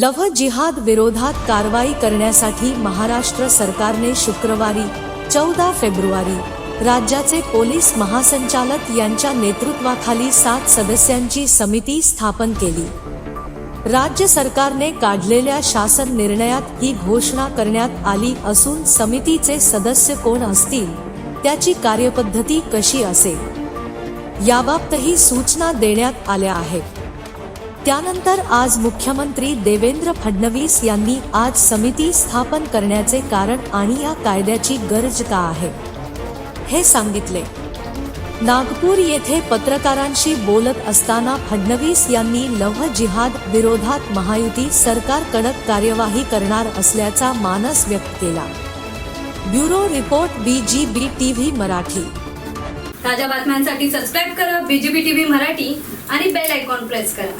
Love जिहाद विरोधात कारवाई करण्यासाठी महाराष्ट्र सरकारने शुक्रवारी चौदा फेब्रुवारी राज्याचे पोलीस महासंचालक यांच्या नेतृत्वाखाली सात सदस्यांची समिती स्थापन केली. राज्य सरकारने काढलेल्या शासन निर्णयात ही घोषणा करण्यात आली असून समितीचे सदस्य कोण असतील त्याची कार्यपद्धती कशी असेल? याबाबतही सूचना देण्यात आल्या आहेत. त्यानंतर आज मुख्यमंत्री देवेंद्र फडणवीस यांनी आज समिती स्थापन करण्याचे कारण आणि या कायद्याची गरज का आहे? हे सांगितले. नागपूर येथे पत्रकारांशी बोलत असताना फडणवीस यांनी लव्ह जिहाद विरोधात महायुती सरकार कडक कार्यवाही करणार असल्याचा मानस व्यक्त केला. Bureau report BGB TV Marathi. ताज्या बातम्यांसाठी सबस्क्राईब करा बीजीबी टीव्ही मराठी आणि बेल आयकॉन प्रेस करा.